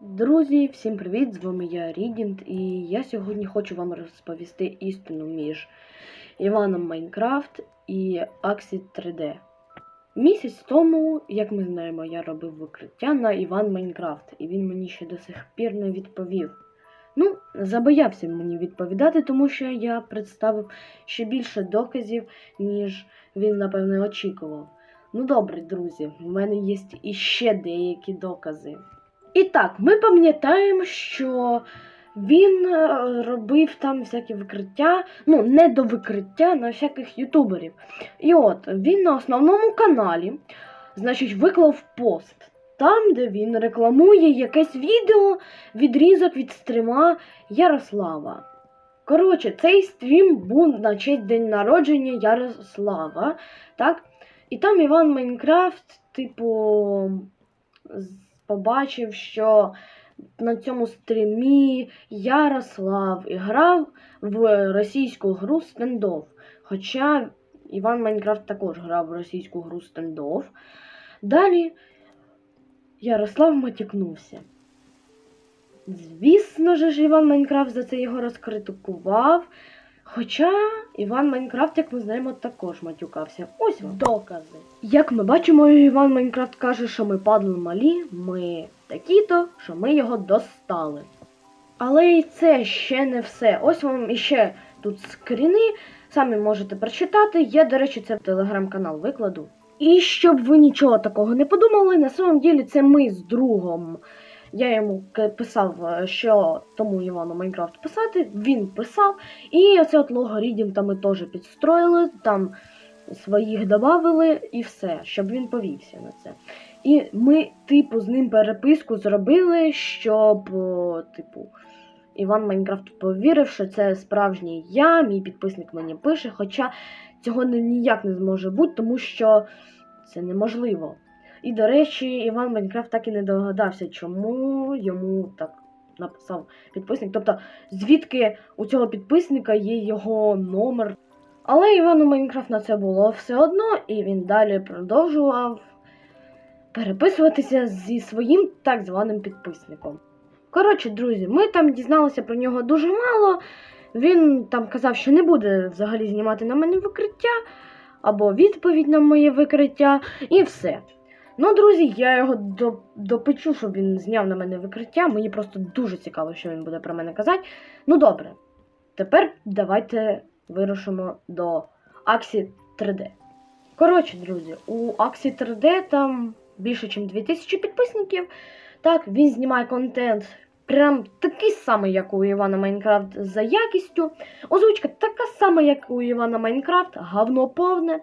Друзі, всім привіт! З вами я Рідінт, і я сьогодні хочу вам розповісти істину між Іваном Майнкрафт і Аксі 3D. Місяць тому, як ми знаємо, я робив викриття на Іван Майнкрафт, і він мені ще до сих пір не відповів. Ну, забоявся мені відповідати, тому що я представив ще більше доказів, ніж він, напевне, очікував. Ну добре, друзі, в мене є іще деякі докази. І так, ми пам'ятаємо, що він е, робив там всякі викриття, ну, не до викриття на всяких ютуберів. І от він на основному каналі, значить, виклав пост. Там, де він рекламує якесь відео, відрізок від стріма Ярослава. Коротше, цей стрім був на честь день народження Ярослава. Так? І там Іван Майнкрафт, типу, побачив, що на цьому стрімі Ярослав грав в російську гру стендов. Хоча Іван Майнкрафт також грав в російську гру стендов. Далі Ярослав матюкнувся. Звісно ж, Іван Майнкрафт за це його розкритикував. Хоча Іван Майнкрафт, як ми знаємо, також матюкався. Ось вам докази. Як ми бачимо, Іван Майнкрафт каже, що ми падли малі, ми такі-то, що ми його достали. Але і це ще не все. Ось вам іще тут скріни, самі можете прочитати. Я, до речі, це в телеграм-канал викладу. І щоб ви нічого такого не подумали, на самом ділі це ми з другом. Я йому писав, е, що тому Івану Майнкрафт писати, він писав. І оце от лого Рідінта ми теж підстроїли, там своїх додавили і все, щоб він повівся на це. І ми, типу, з ним переписку зробили, щоб, типу, Іван Майнкрафт повірив, що це справжній я, мій підписник мені пише, хоча цього ніяк не зможе бути, тому що це неможливо. І, до речі, Іван Майнкрафт так і не догадався, чому йому так написав підписник. Тобто, звідки у цього підписника є його номер. Але Івану Майнкрафт на це було все одно, і він далі продовжував переписуватися зі своїм так званим підписником. Коротше, друзі, ми там дізналися про нього дуже мало. Він там казав, що не буде взагалі знімати на мене викриття або відповідь на моє викриття, і все. Ну, друзі, я його допечу, щоб він зняв на мене викриття. Мені просто дуже цікаво, що він буде про мене казати. Ну, добре. Тепер давайте вирушимо до Аксі 3D. Коротше, друзі, у Аксі 3D там більше, ніж 2000 підписників. Так, він знімає контент прям такий самий, як у Івана Майнкрафт за якістю. Озвучка така сама, як у Івана Майнкрафт, говно повне.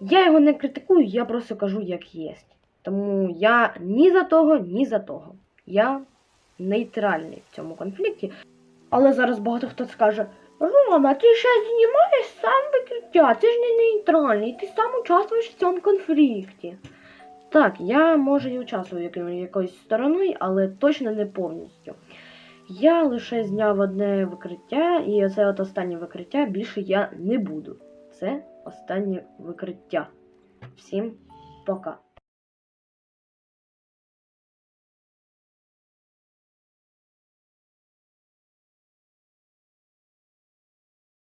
Я його не критикую, я просто кажу, як є. Тому я ні за того, ні за того. Я нейтральний в цьому конфлікті. Але зараз багато хто скаже: Рома, ти ще знімаєш сам викриття, ти ж не нейтральний, ти сам участвуєш в цьому конфлікті. Так, я може і участвую якоюсь стороною, але точно не повністю. Я лише зняв одне викриття, і оце от останнє викриття більше я не буду. Це останнє викриття. Всім пока.